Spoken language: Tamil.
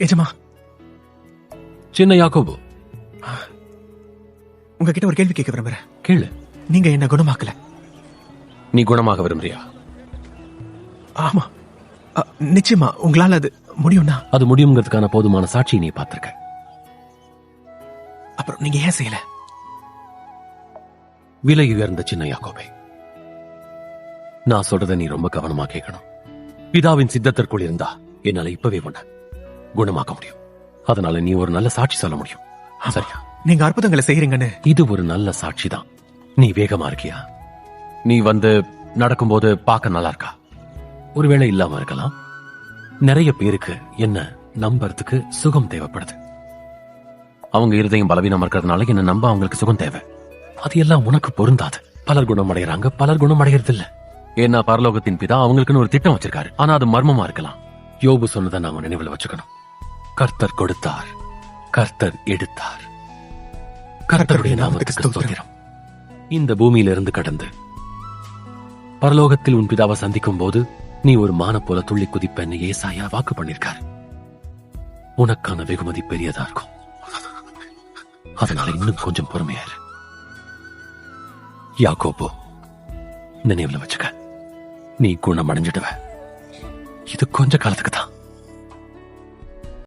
எஜமா. சின்ன யாக்கோபு. உங்ககிட்ட ஒரு கேள்வி கேட்க விரும்புறேன். கேளு. நீங்க என்ன குணமாக்கல. நீ குணமாக விரும்புறியா? ஆமா. அ, நிச்சயமா உங்களால அது முடியும்னா. அது முடியுங்கிறதுக்கான போதுமான சாட்சி நீ பார்த்திருக்க. அப்புறம் நீங்க ஏன் செய்யல? விலை உயர்ந்த சின்ன யாக்கோபே. நான் சொல்றத நீ ரொம்ப கவனமா கேட்கணும். பிதாவின் சித்தத்திற்குள் இருந்தா என்னால இப்பவே உன்னை குணமாக்க முடியும். அதனால நீ ஒரு நல்ல சாட்சி சொல்ல முடியும். சரியா? நீங்க அற்புதங்களை செய்யறீங்கன்னு இது ஒரு நல்ல சாட்சி தான் நீ வேகமா இருக்கியா? நீ வந்து நடக்கும்போது பார்க்க நல்லா இருக்கா ஒருவேளை இல்லாம இருக்கலாம். நிறைய பேருக்கு என்ன நம்புறதுக்கு சுகம் தேவைப்படுது. அவங்க இருதயம் பலவீனமா இருக்கிறதுனால என்ன நம்ப அவங்களுக்கு சுகம் தேவை. அது எல்லாம் உனக்கு பொருந்தாது. பலர் குணமடைகிறாங்க பலர் குணமடைகிறது இல்ல ஏன்னா பரலோகத்தின் பிதா அவங்களுக்குன்னு ஒரு திட்டம் வச்சிருக்காரு. ஆனா அது மர்மமா இருக்கலாம். யோபு சொன்னதை நாம நினைவுல வச்சுக்கணும். கர்த்தர் கொடுத்தார். கர்த்தர் எடுத்தார். கர்த்தருடைய நாமத்துக்கு ஸ்தோத்திரம். இந்த பூமியிலிருந்து கடந்து பரலோகத்தில் உன் பிதாவை சந்திக்கும் போது நீ ஒரு மான போல துள்ளி குதிப்பன்னு ஏசாயா வாக்கு பண்ணிருக்கார் உனக்கான வெகுமதி பெரியதா இருக்கும். அதனால இன்னும் கொஞ்சம் பொறுமையாரு யாக்கோபோ நினைவுல வச்சுக்க. நீ குணம் அடைஞ்சிடுவேன் இது கொஞ்ச காலத்துக்கு தான்.